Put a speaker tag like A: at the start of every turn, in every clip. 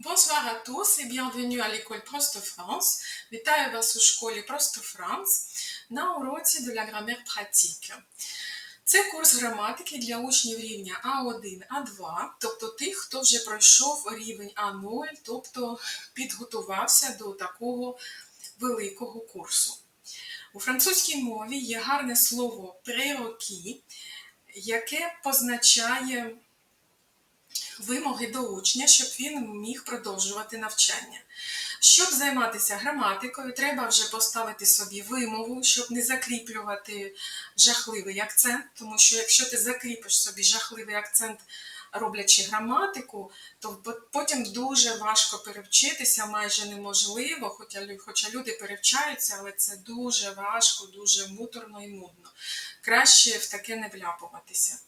A: Bonsoir à tous et bienvenue à l'école Prosto France. Вітаю вас у школі Просто Франц на уроці de la grammaire pratique. Це курс граматики для учнів рівня А1, А2, тобто тих, хто вже пройшов рівень А0, тобто підготувався до такого великого курсу. У французькій мові є гарне слово prerequis, яке позначає вимоги до учня, щоб він міг продовжувати навчання. Щоб займатися граматикою, треба вже поставити собі вимогу, щоб не закріплювати жахливий акцент, тому що якщо ти закріпиш собі жахливий акцент, роблячи граматику, то потім дуже важко перевчитися, майже неможливо, хоча, хоча люди перевчаються, але це дуже важко, дуже муторно і нудно. Краще в таке не вляпуватися.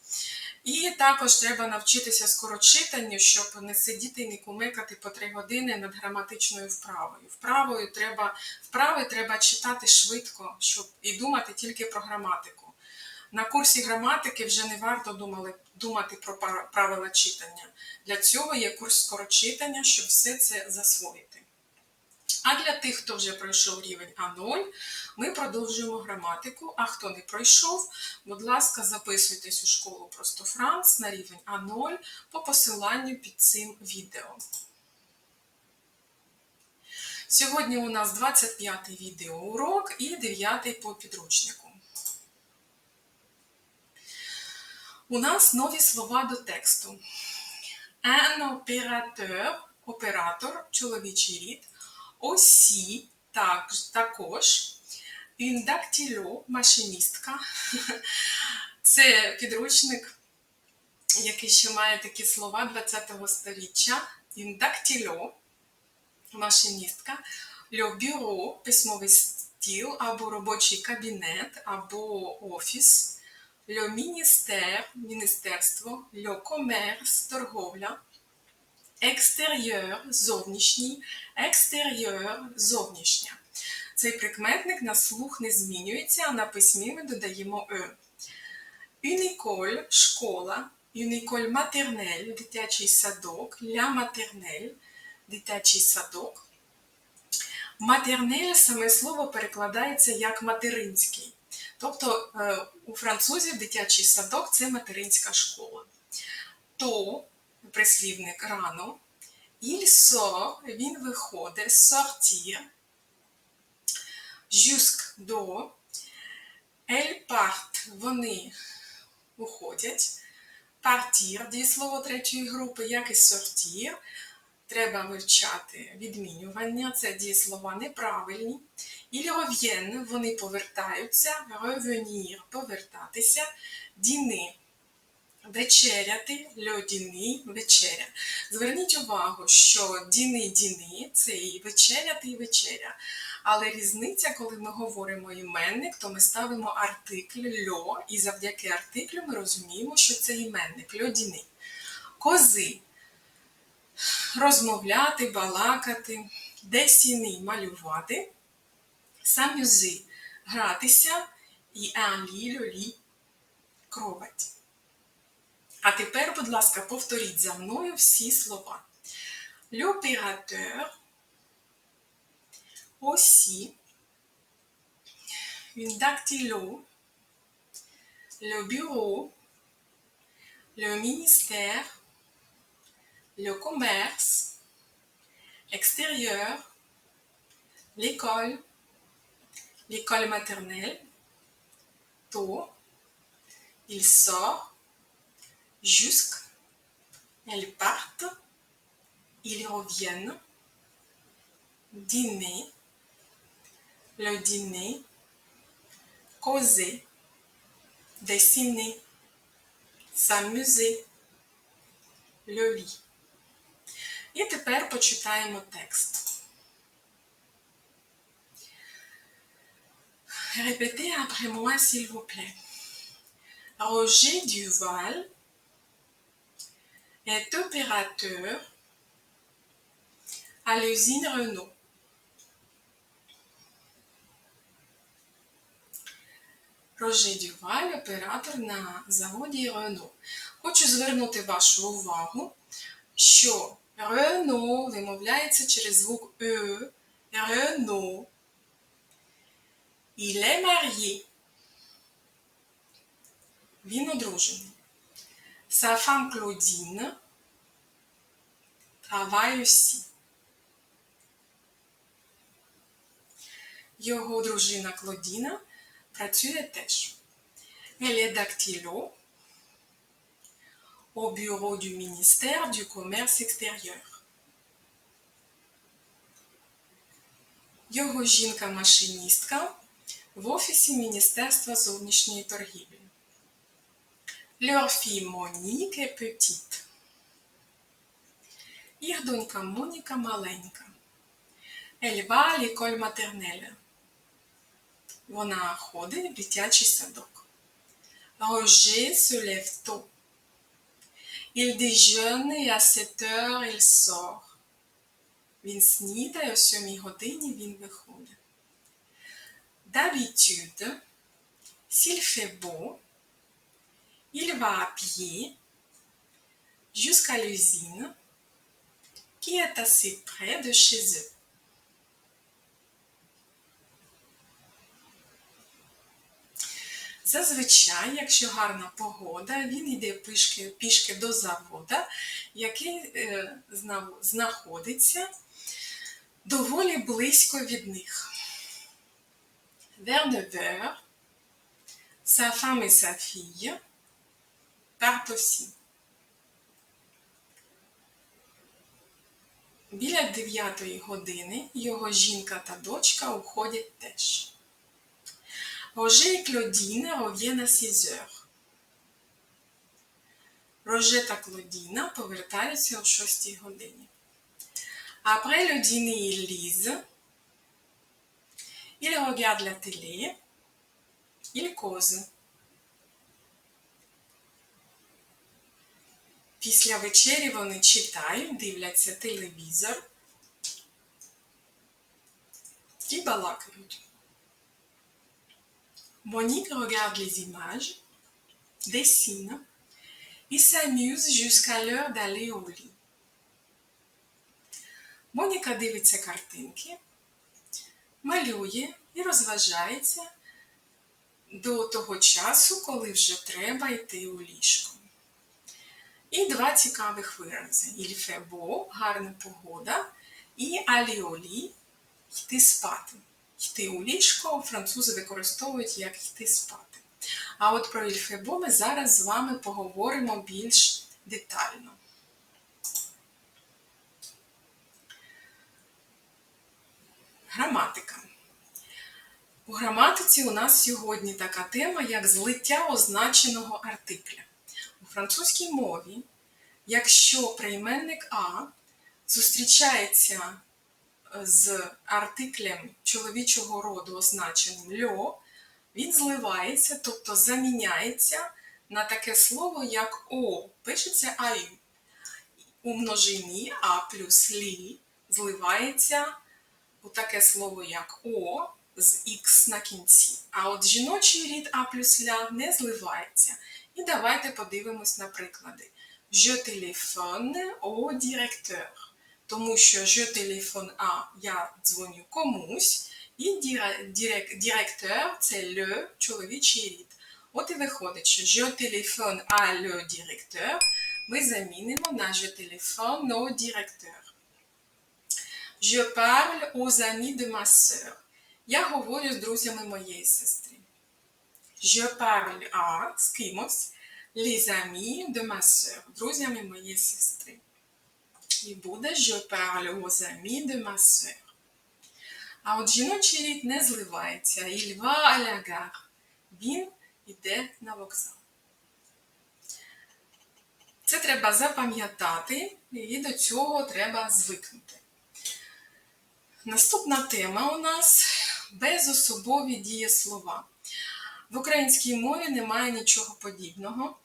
A: І також треба навчитися скорочитанню, щоб не сидіти і не кумекати по три години над граматичною вправою. Вправою треба, вправи треба читати швидко, щоб і думати тільки про граматику. На курсі граматики вже не варто думали, думати про правила читання. Для цього є курс скорочитання, щоб все це засвоїти. А для тих, хто вже пройшов рівень А0, ми продовжуємо граматику. А хто не пройшов, будь ласка, записуйтесь у школу Просто Франц на рівень А0 по посиланню під цим відео. Сьогодні у нас 25-й відеоурок і 9-й по підручнику. У нас нові слова до тексту. Un opérateur, оператор, чоловічий рід, aussi, так, також, une dactylo, машиністка. Це підручник, який ще має такі слова 20-го сторіччя. Une dactylo, машиністка. Le bureau, письмовий стіл, або робочий кабінет, або офіс. Le ministère, міністерство. Le commerce, торговля. Екстер'єр зовнішній, екстер'єр зовнішня. Цей прикметник на слух не змінюється, а на письмі ми додаємо е. École – школа, école maternelle – дитячий садок, la maternelle – дитячий садок. Матернель саме слово перекладається як материнський. Тобто е, у французів дитячий садок це материнська школа. То прислівник рано. Sort, він виходить, sortir. Jusque до. Elle part, вони уходять. Partir, дієслово третьої групи, як і sortir. Треба вивчати відмінювання, це дієслова неправильні. Reviennent, вони повертаються. Revenir, повертатися. Dîner, вечеряти, льодіни, вечеря. Зверніть увагу, що діни діни це і вечеряти, і вечеря. Але різниця, коли ми говоримо іменник, то ми ставимо артикль льо, і завдяки артиклю ми розуміємо, що це іменник льодіни. Кози розмовляти, балакати, десіни малювати, самюзи гратися і алі льолі кровать. А тепер, будь ласка, повторіть за мною всі слова. L'opérateur, aussi, une dactylo, le bureau, le ministère, le commerce, extérieur, l'école, l'école maternelle, tôt, il sort, jusque, elles partent, ils reviennent, dîner, le dîner, causer, dessiner, s'amuser, le lit. І тепер почитаємо текст. Répétez après moi, s'il vous plaît. Roger Duval est opérateur à l'usine Renault. Роже Дюваль, оператор на заводі Renault. Хочу звернути вашу увагу, що Renaud вимовляється через звук Е. Renaud. Il est marié. Він одружений. Sa femme Claudine travaille aussi. Його дружина Клодіна працює теж. Elle est dactylo au bureau du ministère du commerce extérieur. Його жінка-машиністка в офісі Міністерства зовнішньої торгівлі. Leur fille Monique petite. Їх донька Моніка маленька. Elle va à l'école maternelle. Вона ходить в дитячий садок. Roger se. Il déjeune et à 7 heures il sort. Він снідає о 7 годині він виходить. D'habitude, s'il fait beau, il va à pied jusqu'à l'usine qui est assez près de chez eux. Зазвичай, якщо гарна погода, він йде пішки, пішки до завода, який е, зна- знаходиться доволі близько від них. Vers 9 heures, sa femme et. Біля 9 години його жінка та дочка уходять теж. Roger et Claudine reviennent à 6 heures. Roger та Клодіна повертаються о 6 годині. Après le dîner, ils lisent. Ils regardent la télé. Ils causent. Після вечері вони читають, дивляться телевізор і балакають. Monique regarde les images, dessine et s'amuse jusqu'à l'heure d'aller au lit. Моніка дивиться картинки, малює і розважається до того часу, коли вже треба йти у ліжко. І два цікавих вирази. Beau – гарна погода, і lit – йти спати. Йти у ліжко французи використовують як йти спати. А от про beau ми зараз з вами поговоримо більш детально. Граматика. У граматиці у нас сьогодні така тема, як злиття означеного артикля. У французькій мові, якщо прийменник А зустрічається з артиклем чоловічого роду, означеним льо, він зливається, тобто заміняється на таке слово, як О, пишеться аю. У множині А плюс лі зливається у таке слово, як О з Х на кінці. А от жіночий рід А плюс ля не зливається. І давайте подивимось на приклади. Je téléphone au directeur. Тому що je téléphone à я дзвоню комусь, і директор це le чоловічий рід. От і виходить, що je téléphone à le directeur ми замінимо на je téléphone au directeur. Je parle aux amis de ma sœur. Я говорю з друзями моєї сестри. Je parle à з кимось les amis de ma sœur. Друзями моєї сестри. І буде je parle aux amis. А от жіночий рід не зливається. Il va à. Він йде на вокзал. Це треба запам'ятати, і до цього треба звикнути. Наступна тема у нас безособові дієслова. В українській мові немає нічого подібного,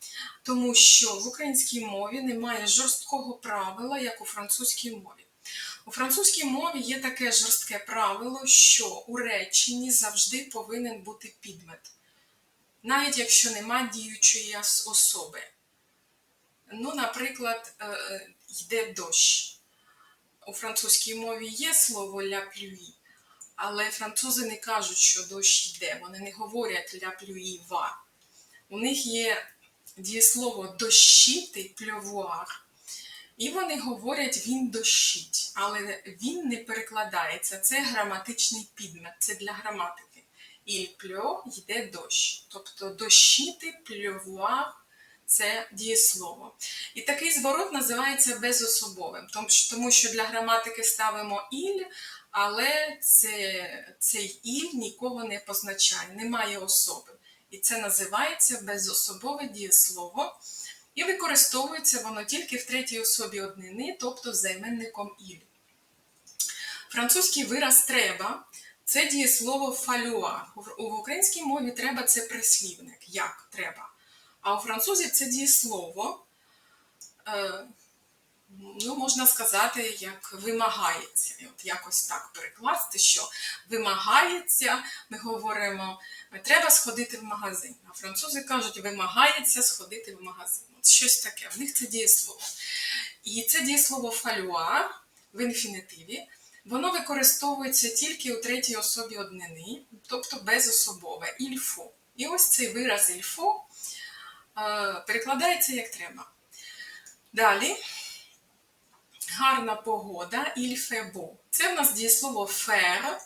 A: тому що в українській мові немає жорсткого правила, як у французькій мові. У французькій мові є таке жорстке правило, що у реченні завжди повинен бути підмет, навіть якщо нема діючої особи. Ну, наприклад, е, е, йде дощ. у французькій мові є слово la pluie, але французи не кажуть, що дощ йде. Вони не говорять pluie va. У них є дієслово дощити, пльовуар. І вони говорять він дощить, але він не перекладається. Це граматичний підмет, це для граматики. Il pleut, йде дощ. Тобто дощити, пльовуар це дієслово. І такий зворот називається безособовим, тому що, для граматики ставимо іль, але це, цей іль нікого не позначає, немає особи. І це називається безособове дієслово. І використовується воно тільки в третій особі однини, тобто займенником іль. Французький вираз треба це дієслово фалюа. У українській мові треба це прислівник. Як треба. А у французів це дієслово, е, ну, можна сказати, як вимагається. От якось так перекласти, що вимагається, ми говоримо, треба сходити в магазин. А французи кажуть, вимагається сходити в магазин. От щось таке. В них це дієслово. І це дієслово фалюар в інфінітиві. Воно використовується тільки у третій особі однини, тобто безособове ільфо. І ось цей вираз ільфо перекладається як треба. Далі гарна погода, ільфебо. Це в нас дієслово фер,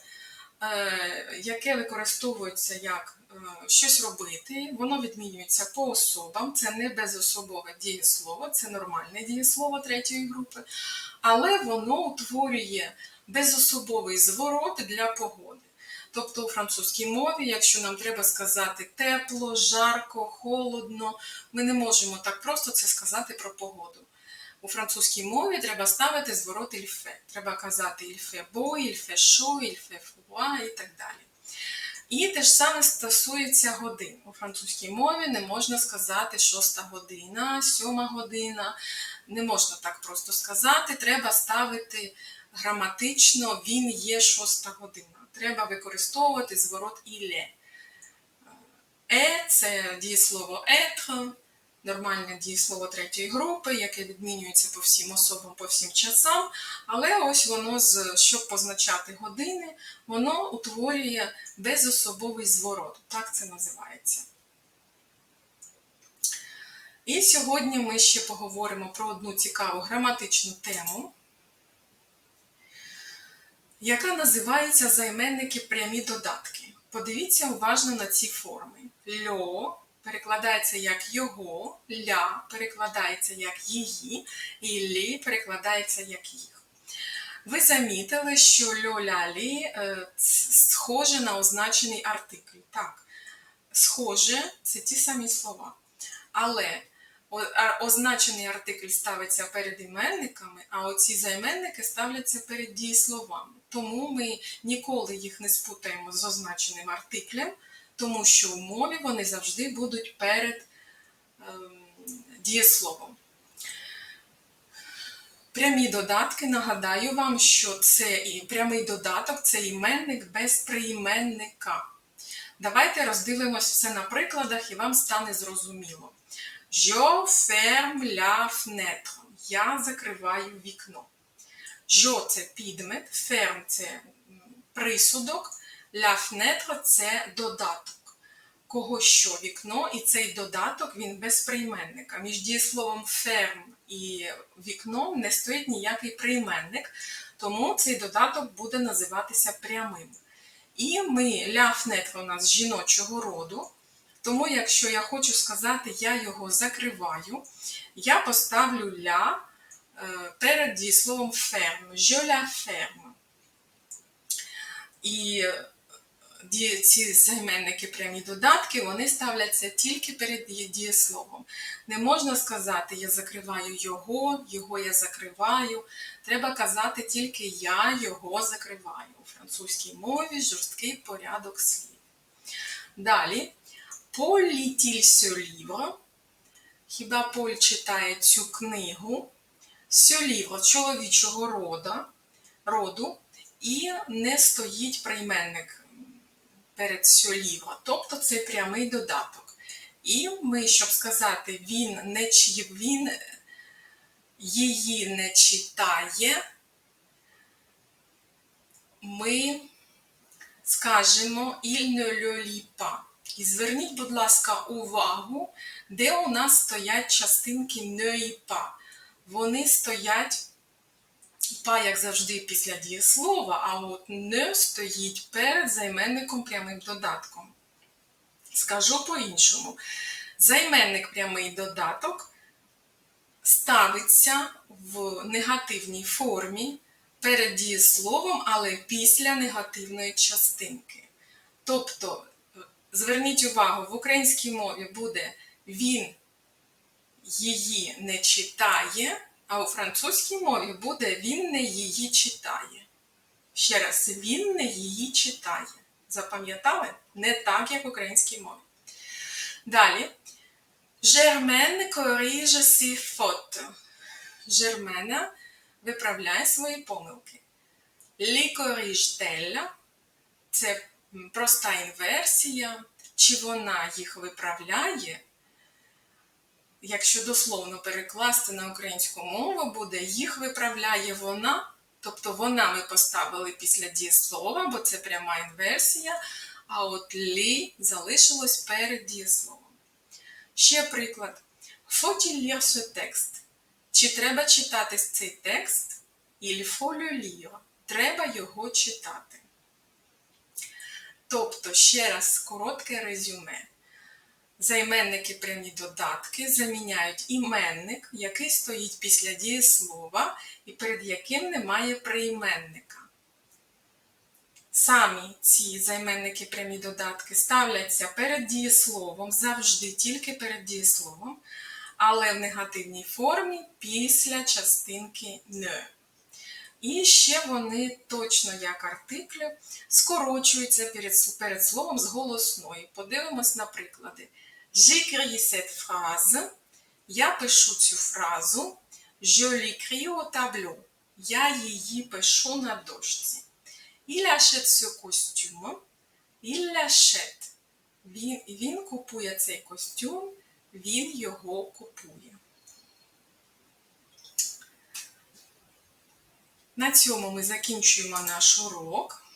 A: е, яке використовується як е, щось робити. Воно відмінюється по особам. Це не безособове дієслово, це нормальне дієслово третьої групи, але воно утворює безособовий зворот для погоди. Тобто у французькій мові, якщо нам треба сказати тепло, жарко, холодно, ми не можемо так просто це сказати про погоду. У французькій мові треба ставити зворот ільфе. Треба казати ільфе бо, ільфе шо, ільфе фуа і так далі. І те ж саме стосується годин. У французькій мові не можна сказати шоста година, сьома година. Не можна так просто сказати. Треба ставити граматично, він є шоста година треба використовувати зворот іле. Е це дієслово être, нормальне дієслово третьої групи, яке відмінюється по всім особам, по всім часам. Але ось воно, щоб позначати години, воно утворює безособовий зворот. Так це називається. І сьогодні ми ще поговоримо про одну цікаву граматичну тему яка називається займенники прямі додатки. Подивіться уважно на ці форми. Льо перекладається як його, ля перекладається як її, і лі перекладається як їх. Ви замітили, що льо-ля-лі е, схоже на означений артикль. Так, схоже, це ті самі слова. Але означений артикль ставиться перед іменниками, а оці займенники ставляться перед дієсловами. Тому ми ніколи їх не спутаємо з означеним артиклем, тому що у мові вони завжди будуть перед ем, дієсловом. Прямі додатки, нагадаю вам, що це і прямий додаток це іменник без прийменника. Давайте роздивимось все на прикладах і вам стане зрозуміло. Je ferme la fenêtre. Я закриваю вікно. Jo це підмет, ferme це присудок, la fenêtre це додаток. Кого що вікно, і цей додаток він без прийменника. Між дієсловом ferme і вікном не стоїть ніякий прийменник, тому цей додаток буде називатися прямим. І ми fenêtre у нас жіночого роду. Тому, якщо я хочу сказати, я його закриваю, я поставлю ля перед ferme. Je la ferme. І ці займенники прямі додатки, вони ставляться тільки перед дієсловом. Не можна сказати, я закриваю його, його я закриваю. Треба казати тільки я його закриваю. У французькій мові жорсткий порядок слів. Далі. Lit-il livre? Хіба Поль читає цю книгу? Livre чоловічого рода, роду, і не стоїть прийменник перед ce тобто це прямий додаток. І ми, щоб сказати, він не він її не читає, ми скажемо le. І зверніть, будь ласка, увагу, де у нас стоять частинки pas. Вони стоять па, як завжди, після дієслова, а от не стоїть перед займенником прямим додатком. Скажу по-іншому. Займенник прямий додаток ставиться в негативній формі перед дієсловом, але після негативної частинки. Тобто, е, зверніть увагу, в українській мові буде він її не читає, а у французькій мові буде він не її читає. Ще раз, він не її читає. Запам'ятали? Не так, як в українській мові. Далі. Germaine corrige ses fautes. Germaine виправляє свої помилки. Corrige-t-elle – це проста інверсія. Чи вона їх виправляє? Якщо дословно перекласти на українську мову, буде їх виправляє вона. Тобто вона ми поставили після дієслова, бо це пряма інверсія, а от лі залишилось перед дієсловом. Ще приклад. Faut-il lire? Чи треба читати цей текст? Faut. Треба його читати. Тобто, ще раз коротке резюме. Займенники прямі додатки заміняють іменник, який стоїть після дієслова і перед яким немає прийменника. Самі ці займенники прямі додатки ставляться перед дієсловом, завжди тільки перед дієсловом, але в негативній формі після частинки не. І ще вони точно як артиклі скорочуються перед, перед словом з голосної. Подивимось на приклади. J'écris cette phrase. Я пишу цю фразу. Je l'écris au tableau. Я її пишу на дошці. Il achète ce costume. Il l'achète. Він, він купує цей костюм, він його купує. На цьому ми закінчуємо наш урок.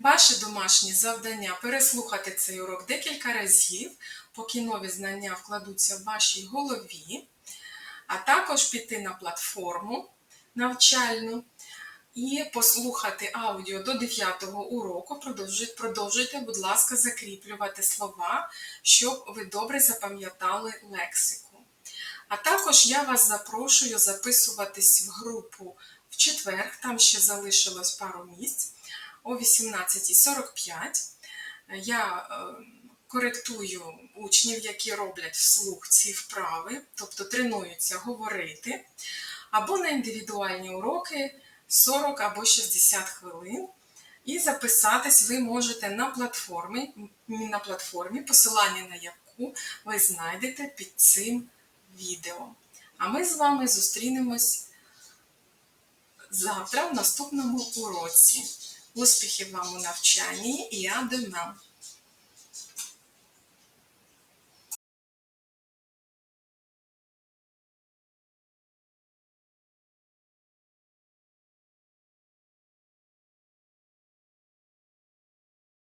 A: Ваше домашнє завдання переслухати цей урок декілька разів, поки нові знання вкладуться в вашій голові, а також піти на платформу навчальну і послухати аудіо до 9 уроку. Продовжуйте, будь ласка, закріплювати слова, щоб ви добре запам'ятали лексику. А також я вас запрошую записуватись в групу в четвер, там ще залишилось пару місць о 18.45. Я е, коректую учнів, які роблять вслух ці вправи, тобто тренуються говорити, або на індивідуальні уроки 40 або 60 хвилин. І записатись ви можете на платформі, на платформі, посилання на яку ви знайдете під цим відео. А ми з вами зустрінемось завтра в наступному уроці. Успіхів вам у навчанні і à demain!